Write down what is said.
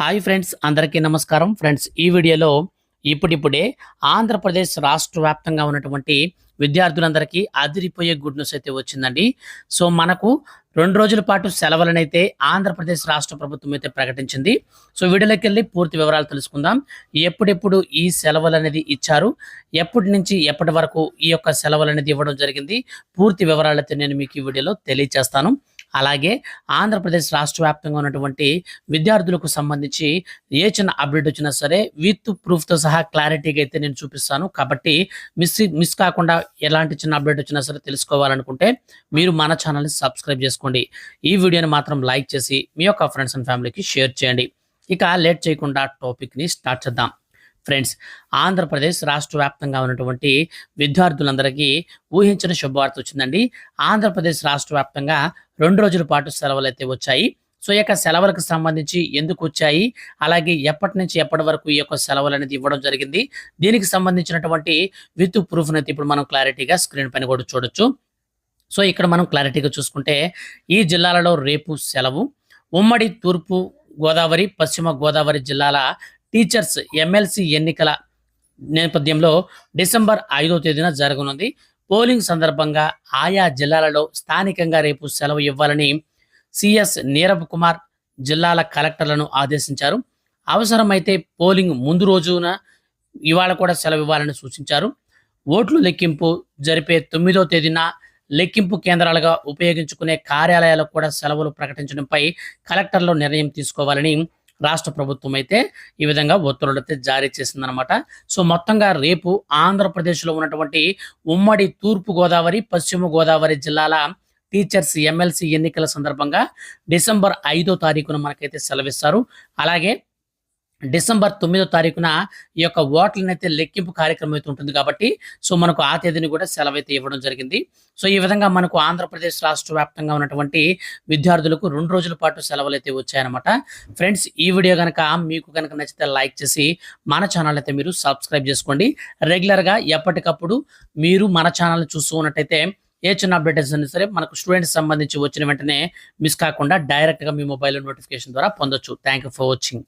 Hi friends అందరికీ నమస్కారం. Friends ఈ వీడియోలో ఇప్పుడిప్పుడే ఆంధ్రప్రదేశ్ రాష్ట్ర వ్యాప్తంగా ఉన్నటువంటి విద్యార్థులందరికీ అదిరిపోయే గుడ్ న్యూస్ అయితే వచ్చిందండి. సో మనకు రెండు రోజుల పాటు సెలవులనైతే ఆంధ్రప్రదేశ్ రాష్ట్ర ప్రభుత్వం అయితే ప్రకటించింది. సో వీడియోలోకి వెళ్ళి పూర్తి వివరాలు తెలుసుకుందాం. ఎప్పుడెప్పుడు ఈ సెలవులు అనేది ఇచ్చారు? ఎప్పటి నుంచి ఎప్పటి వరకు ఈ యొక్క సెలవులు అనేది ఇవ్వడం జరిగింది? పూర్తి వివరాలు అయితే నేను మీకు ఈ వీడియోలో తెలియజేస్తాను అలాగే ఆంధ్రప్రదేశ్ రాష్ట్ర వ్యాప్తంగా ఉన్నటువంటి విద్యార్థులకు సంబంధించి ఏ చిన్న అప్డేట్ వచ్చినా సరే విత్ ప్రూఫ్తో సహా క్లారిటీగా అయితే నేను చూపిస్తాను. కాబట్టి మిస్ మిస్ కాకుండా ఎలాంటి చిన్న అప్డేట్ వచ్చినా సరే తెలుసుకోవాలనుకుంటే మీరు మన ఛానల్ని సబ్స్క్రైబ్ చేసుకోండి. ఈ వీడియోని మాత్రం లైక్ చేసి మీ యొక్క ఫ్రెండ్స్ అండ్ ఫ్యామిలీకి షేర్ చేయండి. ఇక లేట్ చేయకుండా టాపిక్ని స్టార్ట్ చేద్దాం. ఫ్రెండ్స్ ఆంధ్రప్రదేశ్ రాష్ట్ర వ్యాప్తంగా ఉన్నటువంటి విద్యార్థులందరికీ ఊహించిన శుభవార్త వచ్చిందండి. ఆంధ్రప్రదేశ్ రాష్ట్ర వ్యాప్తంగా రెండు రోజుల పాటు సెలవులు అయితే వచ్చాయి. సో ఈ యొక్క సెలవులకు సంబంధించి ఎందుకు వచ్చాయి? అలాగే ఎప్పటి నుంచి ఎప్పటి వరకు ఈ యొక్క సెలవులు అనేది ఇవ్వడం జరిగింది? దీనికి సంబంధించినటువంటి విత్ ప్రూఫ్ అయితే ఇప్పుడు మనం క్లారిటీగా స్క్రీన్ పైన కూడా చూడొచ్చు. సో ఇక్కడ మనం క్లారిటీగా చూసుకుంటే ఈ జిల్లాలలో రేపు సెలవు. ఉమ్మడి తూర్పు గోదావరి పశ్చిమ గోదావరి జిల్లాల టీచర్స్ ఎమ్మెల్సీ ఎన్నికల నేపథ్యంలో డిసెంబర్ ఐదో తేదీన జరగనుంది. పోలింగ్ సందర్భంగా ఆయా జిల్లాలలో స్థానికంగా రేపు సెలవు ఇవ్వాలని సిఎస్ నీరబ్ కుమార్ జిల్లాల కలెక్టర్లను ఆదేశించారు. అవసరమైతే పోలింగ్ ముందు రోజున ఇవాళ కూడా సెలవు ఇవ్వాలని సూచించారు. ఓట్లు లెక్కింపు జరిపే తొమ్మిదో తేదీన లెక్కింపు కేంద్రాలుగా ఉపయోగించుకునే కార్యాలయాలకు కూడా సెలవులు ప్రకటించడంపై కలెక్టర్లు నిర్ణయం తీసుకోవాలని రాష్ట్ర ప్రభుత్వం అయితే ఈ విధంగా ఉత్తర్వులు అయితే జారీ చేసిందనమాట సో మొత్తంగా రేపు ఆంధ్రప్రదేశ్లో ఉన్నటువంటి ఉమ్మడి తూర్పు గోదావరి పశ్చిమ గోదావరి జిల్లాల టీచర్స్ ఎమ్మెల్సీ ఎన్నికల సందర్భంగా డిసెంబర్ ఐదో తారీఖున మనకైతే సెలవిస్తారు. అలాగే డిసెంబర్ తొమ్మిదో తారీఖున ఈ యొక్క ఓట్లను అయితే లెక్కింపు కార్యక్రమం అయితే ఉంటుంది కాబట్టి సో మనకు ఆ తేదీని కూడా సెలవు అయితే ఇవ్వడం జరిగింది. సో ఈ విధంగా మనకు ఆంధ్రప్రదేశ్ రాష్ట్ర వ్యాప్తంగా ఉన్నటువంటి విద్యార్థులకు రెండు రోజుల పాటు సెలవులు అయితే వచ్చాయన్నమాట. ఫ్రెండ్స్ ఈ వీడియో కనుక మీకు కనుక నచ్చితే లైక్ చేసి మన ఛానల్ అయితే మీరు సబ్స్క్రైబ్ చేసుకోండి. రెగ్యులర్గా ఎప్పటికప్పుడు మీరు మన ఛానల్ చూస్తూ ఉన్నట్టయితే ఏ చిన్న అప్డేట్స్ అయినా సరే మనకు స్టూడెంట్స్ సంబంధించి వచ్చిన వెంటనే మిస్ కాకుండా డైరెక్ట్గా మీ మొబైల్ నోటిఫికేషన్ ద్వారా పొందొచ్చు. Thank you for watching.